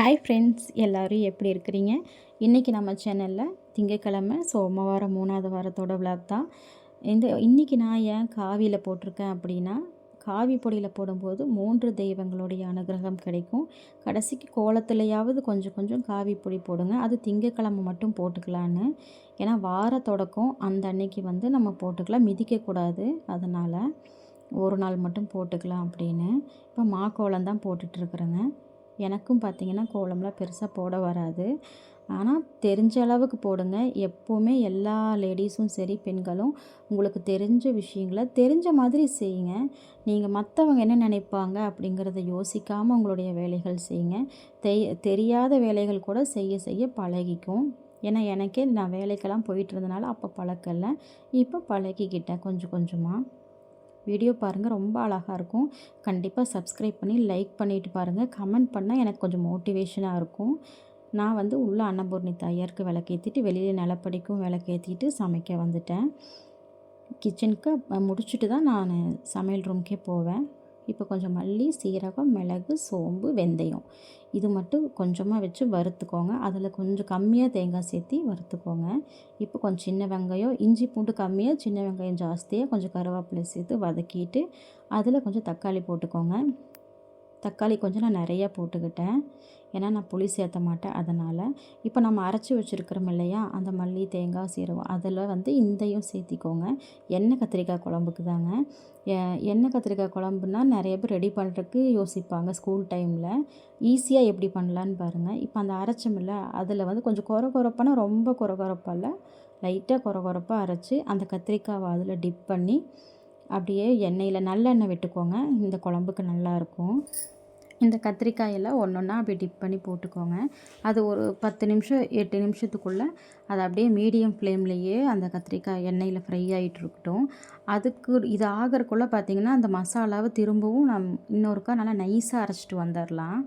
Hi friends எல்லோரும் எப்படி இருக்கிறீங்க? இன்றைக்கி நம்ம சேனலில் திங்கக்கிழமை சோமவாரம் மூணாவது வாரத்தோட விளாக் தான். இந்த இன்றைக்கி நான் ஏன் காவியில் போட்டிருக்கேன் அப்படின்னா காவி பொடியில் போடும்போது மூன்று தெய்வங்களுடைய அனுகிரகம் கிடைக்கும். கடைசிக்கு கோலத்துலையாவது கொஞ்சம் கொஞ்சம் காவி பொடி போடுங்க. அது திங்கக்கிழமை மட்டும் போட்டுக்கலான்னு. ஏன்னா வார தொடக்கம் அந்த அன்னைக்கு வந்து நம்ம போட்டுக்கலாம். மிதிக்கக்கூடாது அதனால் ஒரு நாள் மட்டும் போட்டுக்கலாம் அப்படின்னு. இப்போ மா கோலம் தான் போட்டுட்ருக்குறேங்க எனக்கும் பார்த்திங்கன்னா கோலம்லாம் பெருசாக போட வராது. ஆனால் தெரிஞ்ச அளவுக்கு போடுங்க. எப்போவுமே எல்லா லேடிஸும் சரி பெண்களும் உங்களுக்கு தெரிஞ்ச விஷயங்கள தெரிஞ்ச மாதிரி செய்யுங்க. நீங்கள் மற்றவங்க என்ன நினைப்பாங்க அப்படிங்கிறத யோசிக்காமல் உங்களுடைய வேலைகள் செய்யுங்க. தெய் தெரியாத வேலைகள் கூட செய்ய செய்ய பழகிக்கும். ஏன்னா எனக்கே நான் வேலைக்கெல்லாம் போயிட்டு இருந்தனால அப்போ பழக்கலை இப்போ பழகிக்கிட்டேன் கொஞ்சம் கொஞ்சமாக வீடியோ பாருங்கள் ரொம்ப அழகாக இருக்கும். கண்டிப்பாக சப்ஸ்கிரைப் பண்ணி லைக் பண்ணிவிட்டு பாருங்கள் கமெண்ட் பண்ணால் எனக்கு கொஞ்சம் மோட்டிவேஷனாக இருக்கும். நான் வந்து உள்ளே அன்னபூர்ணி தாயாருக்கு விளக்கேற்றிட்டு வெளியில் நிலப்படிக்கும் விளக்கேற்றிட்டு சமைக்க வந்துட்டேன். கிச்சனுக்கு முடிச்சுட்டு தான் நான் சமையல் ரூம்க்கே போவேன். இப்போ கொஞ்சம் மல்லி சீரகம் மிளகு சோம்பு வெந்தயம். இது மட்டும் கொஞ்சமாக வச்சு வறுத்துக்கோங்க. அதில் கொஞ்சம் கம்மியாக தேங்காய் சேர்த்தி வறுத்துக்கோங்க. இப்போ கொஞ்சம் சின்ன வெங்காயம் இஞ்சி பூண்டு கம்மியாக சின்ன வெங்காயம் ஜாஸ்தியாக கொஞ்சம் கருவேப்பிலை சேர்த்து வதக்கிட்டு அதில் கொஞ்சம் தக்காளி போட்டுக்கோங்க. தக்காளி கொஞ்சம் நான் நிறையா போட்டுக்கிட்டேன். ஏன்னா நான் புளி சேர்த்த மாட்டேன். அதனால் இப்போ நம்ம அரைச்சி வச்சுருக்கிறோம் இல்லையா? அந்த மல்லி தேங்காய் சீரகம். அதில் வந்து இந்தையும் சேர்த்திக்கோங்க. எண்ணெய் கத்திரிக்காய் குழம்புக்கு தாங்க. எண்ணெய் கத்திரிக்காய் குழம்புனா நிறைய பேர் ரெடி பண்ணுறதுக்கு யோசிப்பாங்க ஸ்கூல் டைமில் ஈஸியாக எப்படி பண்ணலான்னு பாருங்கள் இப்போ அந்த அரைச்சமில்ல அதில் வந்து கொஞ்சம் குறை குறைப்பானா ரொம்ப குறை குறைப்பால் லைட்டாக குறை குறைப்பாக அரைச்சி அந்த கத்திரிக்காவை அதில் டிப் பண்ணி அப்படியே எண்ணெயில் நல்லெண்ணெய் விட்டுக்கோங்க. இந்த குழம்புக்கு நல்லாயிருக்கும் இந்த கத்திரிக்காயெல்லாம் ஒன்று ஒன்றா அப்படி டிப் பண்ணி போட்டுக்கோங்க. அது ஒரு பத்து நிமிஷம் எட்டு நிமிஷத்துக்குள்ளே அது அப்படியே மீடியம் ஃப்ளேம்லேயே அந்த கத்திரிக்காய் எண்ணெயில் ஃப்ரை ஆகிட்டு இருக்கட்டும். அதுக்கு இது ஆகிறக்குள்ளே பார்த்திங்கன்னா அந்த மசாலாவை திரும்பவும் நம் இன்னொருக்கா நல்லா நைஸாக அரைச்சிட்டு வந்துடலாம்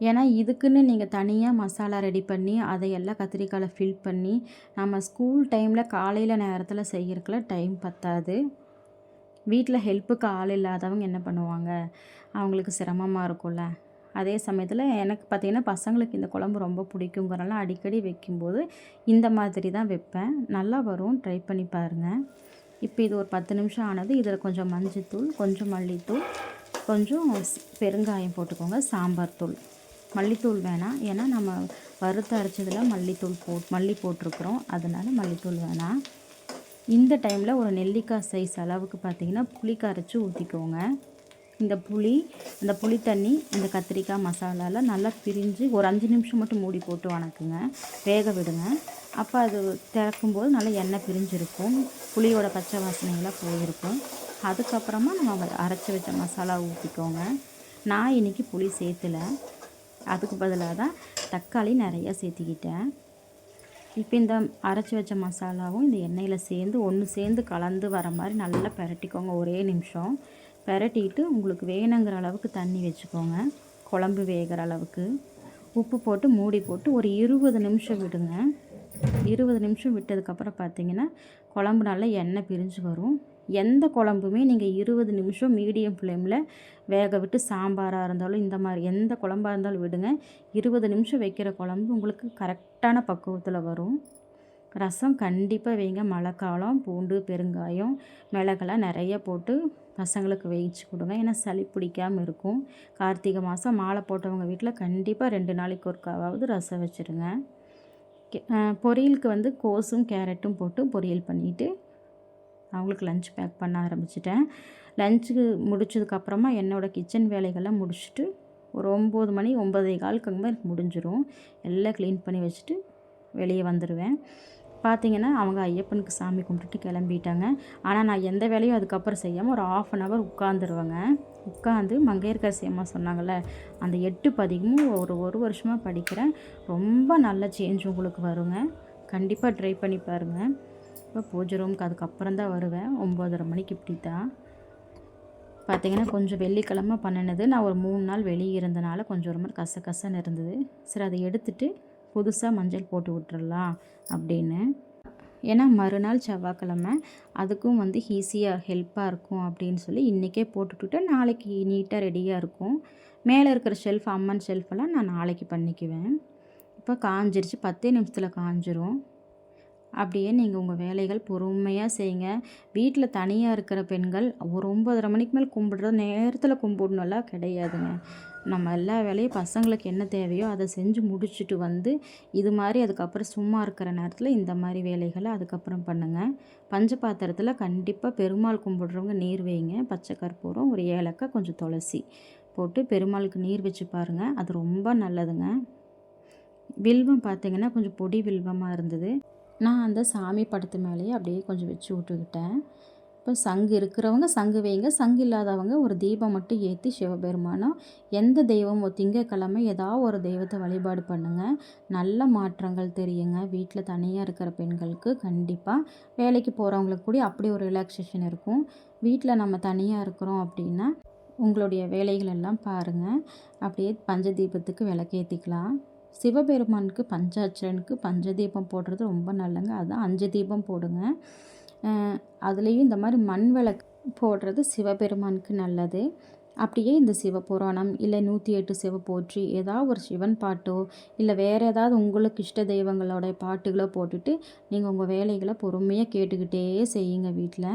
ஏன்னா இதுக்குன்னு நீங்கள் தனியாக மசாலா ரெடி பண்ணி அதையெல்லாம் கத்திரிக்காயில் ஃபில் பண்ணி நம்ம ஸ்கூல் டைமில் காலையில் நேரத்தில் செய்கிறக்குள்ள டைம் பத்தாது. வீட்டில் ஹெல்ப்புக்கு ஆள் இல்லாதவங்க என்ன பண்ணுவாங்க? அவங்களுக்கு சிரமமாக இருக்கும்ல. அதே சமயத்தில் எனக்கு பார்த்திங்கன்னா பசங்களுக்கு இந்த குழம்பு ரொம்ப பிடிக்குங்கிறனால அடிக்கடி வைக்கும்போது இந்த மாதிரி தான் வைப்பேன். நல்லா வரும். ட்ரை பண்ணி பாருங்கள் இப்போ இது ஒரு பத்து நிமிஷம் ஆனது. இதில் கொஞ்சம் மஞ்சத்தூள் கொஞ்சம் மல்லித்தூள் கொஞ்சம் பெருங்காயம் போட்டுக்கோங்க. சாம்பார் தூள். மல்லித்தூள் வேணாம். ஏன்னா நம்ம வறுத்து அரைச்சதில் மல்லித்தூள் போட் மல்லி போட்டிருக்குறோம். அதனால் மல்லித்தூள் வேணாம். இந்த டைமில் ஒரு நெல்லிக்காய் சைஸ் அளவுக்கு பார்த்திங்கன்னா புளி கரைச்சி ஊற்றிக்கோங்க இந்த புளி இந்த புளி தண்ணி இந்த கத்திரிக்காய் மசாலாவில் நல்லா பிரிஞ்சு ஒரு அஞ்சு நிமிஷம் மட்டும் மூடி போட்டு வணக்குங்க. வேக விடுங்க. அப்போ அது திறக்கும்போது நல்லா எண்ணெய் பிரிஞ்சிருக்கும். புளியோட பச்சை வாசனையெல்லாம் போயிருக்கும். அதுக்கப்புறமா நம்ம அரைச்சி வச்ச மசாலா ஊற்றிக்கோங்க நான் இன்றைக்கி புளி சேர்த்துல. அதுக்கு பதிலாக தான் தக்காளி நிறையா சேர்த்துக்கிட்டேன். இப்போ இந்த அரைச்சி வச்ச மசாலாவும் இந்த எண்ணெயில் சேர்ந்து ஒன்று சேர்ந்து கலந்து வர மாதிரி நல்லா பரட்டிக்கோங்க. ஒரே நிமிஷம். பெரட்டிட்டு உங்களுக்கு வேணுங்கிற அளவுக்கு தண்ணி வச்சுக்கோங்க. குழம்பு வேகிற அளவுக்கு. உப்பு போட்டு மூடி போட்டு ஒரு இருபது நிமிஷம் விடுங்க. இருபது நிமிஷம் விட்டதுக்கப்புறம் பார்த்தீங்கன்னா குழம்பு நல்லா எண்ணெய் பிரிஞ்சு வரும். எந்த குழம்புமே நீங்கள் இருபது நிமிஷம் மீடியம் ஃப்ளேமில் வேக விட்டு சாம்பாராக இருந்தாலும் இந்த மாதிரி எந்த குழம்பாக இருந்தாலும் விடுங்க. இருபது நிமிஷம் வைக்கிற குழம்பு உங்களுக்கு கரெக்டான பக்குவத்தில் வரும். ரசம் கண்டிப்பாக வைங்க. மழைக்காலம் பூண்டு பெருங்காயம் மிளகெல்லாம் நிறைய போட்டு பசங்களுக்கு வேயிச்சு கொடுங்க. ஏன்னா சளி பிடிக்காமல் இருக்கும். கார்த்திகை மாதம் மாலை போட்டவங்க வீட்டில் கண்டிப்பாக ரெண்டு நாளைக்கு ஒருக்காவது ரசம் வச்சுருங்க. பொரியலுக்கு வந்து கோஸும் கேரட்டும் போட்டு பொரியல் பண்ணிவிட்டு அவங்களுக்கு லஞ்ச் பேக் பண்ண ஆரம்பிச்சிட்டேன். லஞ்சுக்கு முடிச்சதுக்கப்புறமா என்னோடய கிச்சன் வேலைகள்லாம் முடிச்சுட்டு ஒரு ஒம்பது மணி ஒம்பதே காலுக்கு எனக்கு முடிஞ்சிடும் எல்லாம் க்ளீன் பண்ணி வச்சுட்டு வெளியே வந்துடுவேன் பார்த்தீங்கன்னா அவங்க ஐயப்பனுக்கு சாமி கும்பிட்டுட்டு கிளம்பிட்டாங்க. ஆனால் நான் எந்த வேலையும் அதுக்கப்புறம் செய்யாமல் ஒரு ஆஃப் அன் ஹவர் உட்காந்துருவேங்க உட்காந்து மங்கையர்கரசி அம்மா சொன்னாங்கள்ல அந்த எட்டு பதிகமும் ஒரு ஒரு வருஷமாக படிக்கிறேன். ரொம்ப நல்ல சேஞ்ச் உங்களுக்கு வருங்க. கண்டிப்பாக ட்ரை பண்ணி பாருங்கள் இப்போ பூஜை ரூமுக்கு அதுக்கப்புறம் தான் வருவேன். ஒம்போதரை மணிக்கு இப்படி தான் பார்த்திங்கன்னா கொஞ்சம் வெள்ளிக்கிழமை பண்ணினது. நான் ஒரு மூணு நாள் வெளியே இருந்தனால கொஞ்சம் ஒரு மாதிரி கச கசன்னு இருந்தது. சரி அதை எடுத்துகிட்டு புதுசாக மஞ்சள் போட்டு விட்டுறலாம் அப்படின்னு. ஏன்னா மறுநாள் செவ்வாய்க்கிழமை அதுக்கும் வந்து ஈஸியாக ஹெல்ப்பாக இருக்கும் அப்படின்னு சொல்லி இன்றைக்கே போட்டுவிட்டு நாளைக்கு நீட்டாக ரெடியாக இருக்கும். மேலே இருக்கிற ஷெல்ஃப் அம்மன் ஷெல்ஃபெல்லாம் நான் நாளைக்கு பண்ணிக்குவேன். இப்போ காஞ்சிருச்சு. பத்தே நிமிஷத்தில் காஞ்சிரும். அப்படியே நீங்கள் உங்கள் வேலைகள் பொறுமையாக செய்யுங்க. வீட்டில் தனியாக இருக்கிற பெண்கள் ஒரு ஒம்பதரை மணிக்கு மேல் கும்பிடுறது நேரத்தில் கும்பிடணும்லாம் கிடையாதுங்க. நம்ம எல்லா வேலையும் பசங்களுக்கு என்ன தேவையோ அதை செஞ்சு முடிச்சுட்டு வந்து இது மாதிரி அதுக்கப்புறம் சும்மா இருக்கிற நேரத்தில் இந்த மாதிரி வேலைகளை அதுக்கப்புறம் பண்ணுங்கள் பஞ்ச பாத்திரத்தில் கண்டிப்பாக பெருமாள் கும்பிடுறவங்க நீர் வைங்க. பச்சை கற்பூரம் ஒரு ஏலக்காய் கொஞ்சம் துளசி போட்டு பெருமாளுக்கு நீர் வச்சு பாருங்கள் அது ரொம்ப நல்லதுங்க. வில்வம் பார்த்திங்கன்னா கொஞ்சம் பொடி வில்வமாக இருந்தது. நான் அந்த சாமி படத்து மேலேயே அப்படியே கொஞ்சம் வச்சு விட்டுக்கிட்டேன். இப்போ சங்கு இருக்கிறவங்க சங்கு வைங்க. சங்கு இல்லாதவங்க ஒரு தீபம் மட்டும் ஏற்றி சிவபெருமானம் எந்த தெய்வமோ திங்கக்கிழமை ஏதாவது ஒரு தெய்வத்தை வழிபாடு பண்ணுங்கள் நல்ல மாற்றங்கள் தெரியுங்க. வீட்டில் தனியாக இருக்கிற பெண்களுக்கு கண்டிப்பாக வேலைக்கு போகிறவங்களுக்கு கூட அப்படி ஒரு ரிலாக்ஸேஷன் இருக்கும். வீட்டில் நம்ம தனியாக இருக்கிறோம் அப்படின்னா உங்களுடைய வேலைகள் எல்லாம் பாருங்கள் அப்படியே பஞ்ச தீபத்துக்கு விளக்கேற்றிக்கலாம் சிவபெருமானுக்கு பஞ்சாட்சரனுக்கு பஞ்சதீபம் போடுறது ரொம்ப நல்லங்க. அதுதான் அஞ்சு தீபம் போடுங்க. அதுலேயும் இந்த மாதிரி மண் விளக்கு போடுறது சிவபெருமானுக்கு நல்லது. அப்படியே இந்த சிவபுராணம் இல்லை நூற்றி எட்டு சிவ போற்றி ஏதாவது ஒரு சிவன் பாட்டோ இல்லை வேறு ஏதாவது உங்களுக்கு இஷ்ட தெய்வங்களோட பாட்டுகளோ போட்டுட்டு நீங்கள் உங்கள் வேலைகளை பொறுமையாக கேட்டுக்கிட்டே செய்யுங்க வீட்டில்.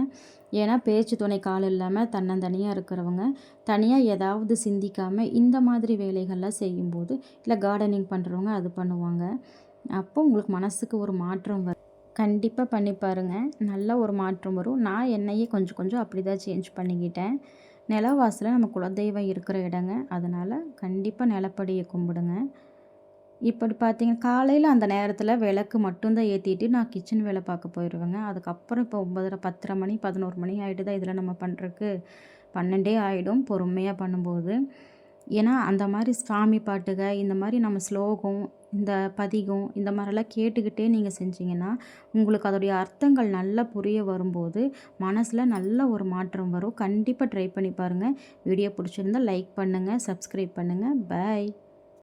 ஏன்னா பேச்சு துணை கால் இல்லாமல் தன்னந்தனியாக இருக்கிறவங்க தனியாக ஏதாவது சிந்திக்காமல் இந்த மாதிரி வேலைகள்லாம் செய்யும்போது இல்லை கார்டனிங் பண்ணுறவங்க அது பண்ணுவாங்க. அப்போ உங்களுக்கு மனசுக்கு ஒரு மாற்றம் வரும். கண்டிப்பாக பண்ணி பாருங்கள் நல்ல ஒரு மாற்றம் வரும். நான் என்னையே கொஞ்சம் கொஞ்சம் அப்படி தான் சேஞ்ச் பண்ணிக்கிட்டேன். நிலவாசலில் நம்ம குலதெய்வம் இருக்கிற இடங்க. அதனால் கண்டிப்பாக நிலப்படியை கும்பிடுங்க. இப்படி பார்த்தீங்கன்னா காலையில் அந்த நேரத்தில் விளக்கு மட்டும்தான் ஏற்றிட்டு நான் கிச்சன் வேலை பார்க்க போயிடுவேங்க அதுக்கப்புறம் இப்போ ஒம்பதரை பத்தரை மணி பதினோரு மணி ஆகிட்டு தான் இதில் நம்ம பண்ணுறதுக்கு பன்னெண்டே ஆகிடும் பொறுமையாக பண்ணும்போது. ஏன்னா அந்த மாதிரி சாமி பாட்டுக இந்த மாதிரி நம்ம ஸ்லோகம் இந்த பதிகம் இந்த மாதிரிலாம் கேட்டுக்கிட்டே நீங்கள் செஞ்சீங்கன்னா உங்களுக்கு அதோடைய அர்த்தங்கள் நல்லா புரிய வரும்போது மனசில் நல்ல ஒரு மாற்றம் வரும். கண்டிப்பாக ட்ரை பண்ணி பாருங்கள் வீடியோ பிடிச்சிருந்தால் லைக் பண்ணுங்கள் சப்ஸ்கிரைப் பண்ணுங்கள் பாய்